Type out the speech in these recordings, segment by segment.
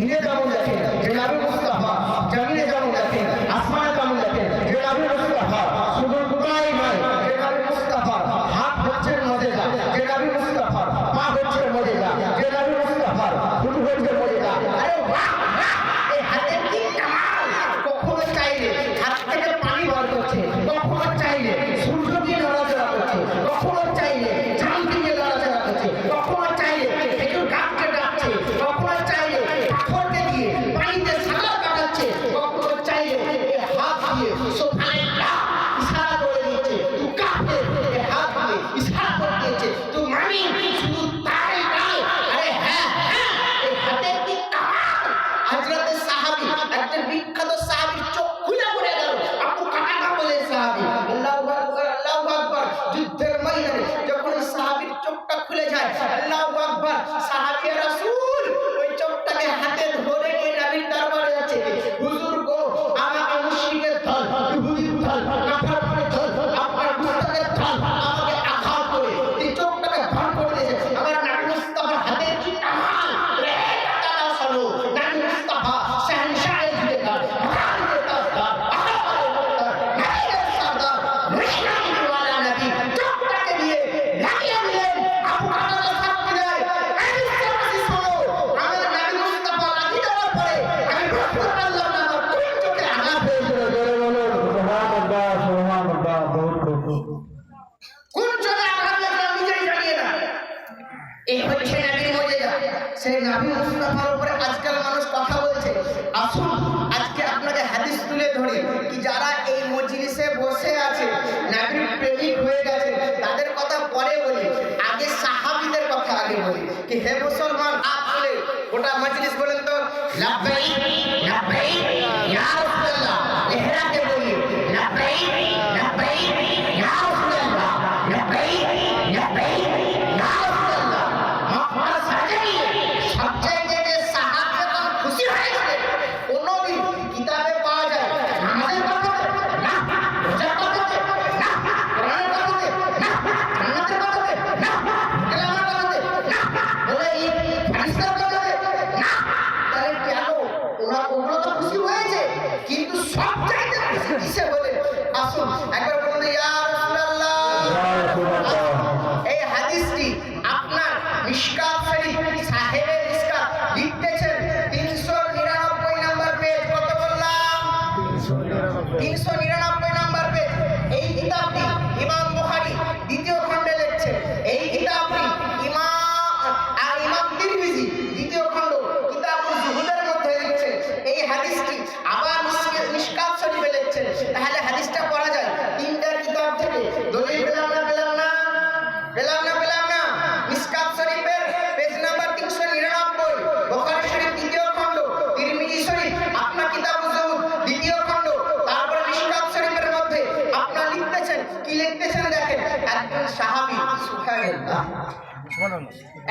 не সাহাবিয়া রাসূল ওই চপটাকে হাতে আসুন, আজকে আপনাকে হাদিস তুলে ধরে কি যারা এই মজলিসে বসে আছে নাগরিক প্রেমিক হয়ে গেছে, তাদের কথা পরে বলি। আগে সাহাবিদের কথা আগে বলি। কি হে মুসলমান আপনি গোটা মজলিস বলে কিন্তু সব জায়গায় চাইতে বলে আসুন একবার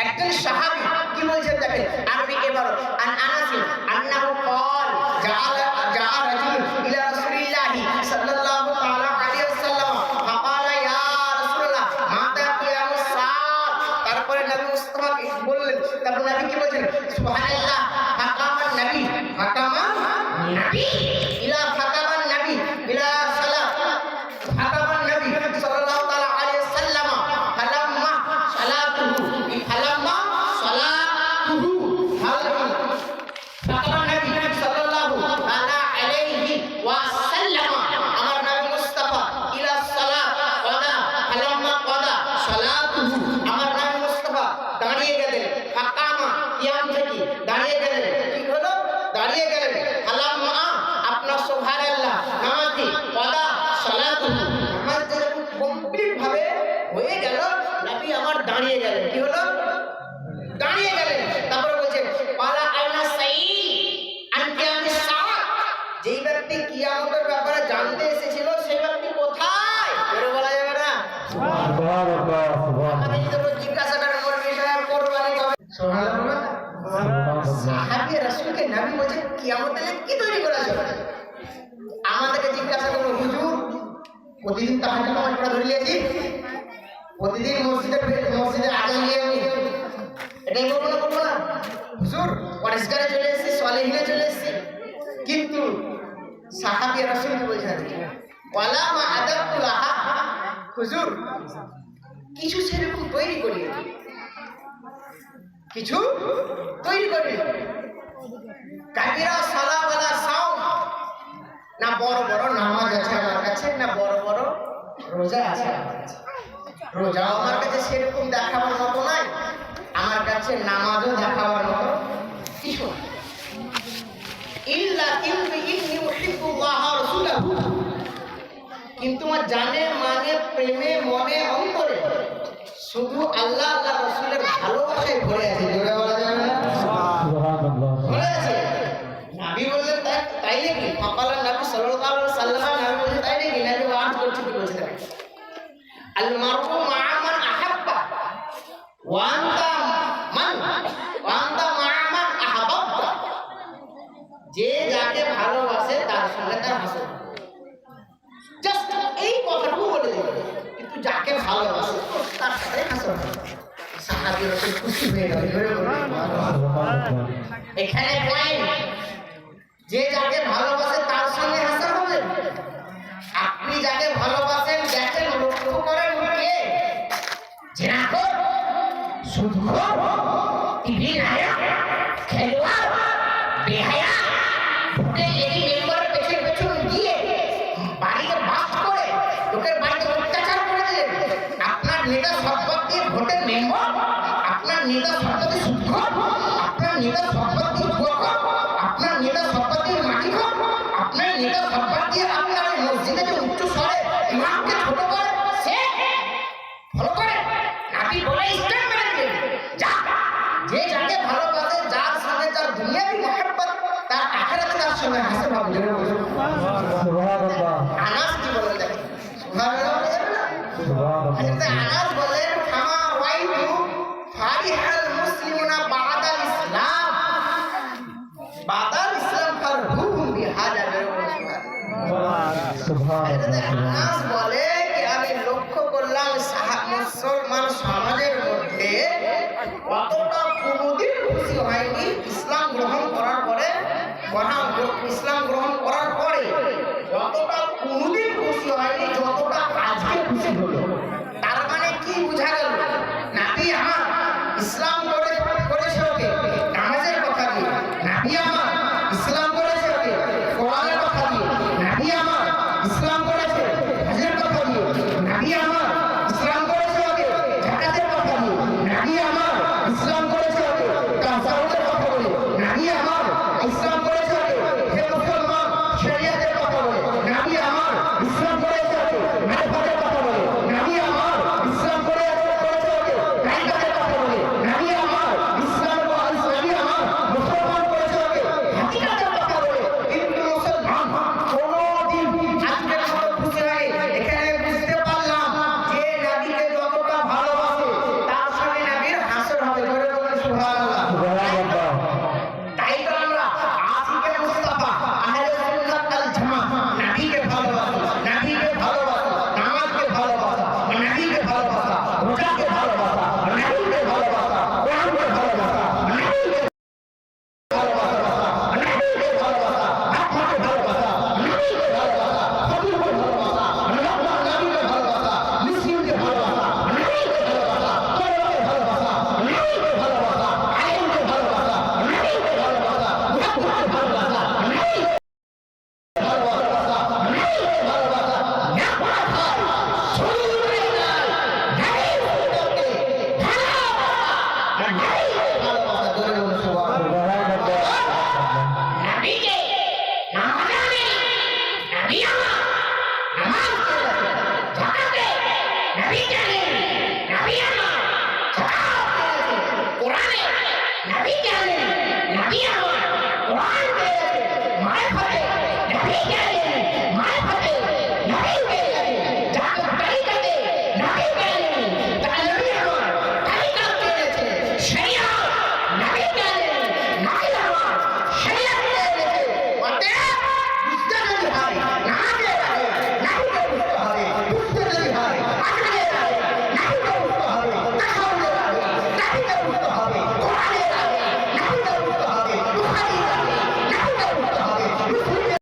একজন সাহাবী কি বলছেন দেখেন আরবি এবার আন আনাস আন্নাহু ক্বাল, জাআলা জাআ রাজুল ইলা রাসূলিল্লাহ সাল্লাল্লাহু তাআলা আলাইহি ওয়াসাল্লাম। ফাকালা, ইয়া রাসূলুল্লাহ, মাতা কিয়ামুস সাআত তারপরে নবী মুস্তাফা বললেন, তারপর নবী কি বলছেন? সুবহানাল্লাহ ফাকামা নবী ফাকামা নবী। দাঁড়িয়ে গেলেন। কি হলো? দাঁড়িয়ে গেলেন। তারপরে বলছে পালা আয়না সাই যেই ব্যক্তি কিয়ামতের ব্যাপারে জানতে এসেছিল সেই ব্যক্তি কোথায়? বেরো বলা যাবে না? জিজ্ঞাসা আমাদেরকে জিজ্ঞাসা করল হুজুর প্রতিদিন তাহাকে ধরে নিয়েছি। প্রতিদিন মসজিদে মসজিদে আজান দিয়ে আমি এটাই করব না করব না? হুজুর, পরিষ্কারে চলে এসেছি, সলেহিনে চলে এসেছি। কিন্তু সাহাবি রাসুল বলছেন, ওয়ালা মা আদাবুল হুজুর, কিছু সেরকম তৈরি করি কিছু তৈরি করি কাবিরা সালাওয়ালা সাও না বড় বড় নামাজ আছে আমার কাছে, না বড় বড় রোজা আছে আমার কাছে। রোজাও আমার কাছে সেরকম দেখাবার মতো নাই। আমার কাছে নামাজও দেখাবার মতো। কিন্তু আমার জানে মানে প্রেমে, মনে, অন্তরে শুধু আল্লাহ আল্লাহ রসুলের ভালোবাসায় ভরে আছে। জোরে বলা যাবে না সুবহানাল্লাহ ভরে আছে নাবি বললেন তাই তাই নাকি ফাকালা নবী সাল্লাল্লাহু আলাইহি সাল্লাম নবী বললেন তাই নাকি নাবি ওয়াজ করছে কি বলছে দেখেন আল মারু মা'a মান আহাব্বা ওয়া আনতা মান ওয়া আনতা মা'a মান আহাব্বা যে যাকে ভালোবাসে তার সঙ্গে তার হাসো জাস্ট এই কথাটুকু বলে দেবে কিন্তু যাকে ভালোবাসে। তার সাথে হাসো সাহাবী রাসূল খুশি হয়ে গেল ধরে বললেন সুবহানাল্লাহ। এখানে পয়েন্ট যে যাকে নেতা দিয়ে সুদখোর আপনার নেতা সম্পদ দিয়ে আপনার নেতা সম্পদ দিয়ে আপনার নেতা দিয়ে আপনার মসজিদে যে উচ্চ স্বরে ইমামকে ছোট করে সে ফলো করে নাবি বলে ইসলাম মেনে যা যে যাকে ভালোবাসে যার সঙ্গে তার দুনিয়াবি মহব্বত তার আখেরাতে তার সঙ্গে হাসে ভাবে সুবহানাল্লাহ। আনাস কি সুবহানাল্লাহ বলে না? সুবহানাল্লাহ। আনাস বলেন সুবহানাল্লাহ। Rico!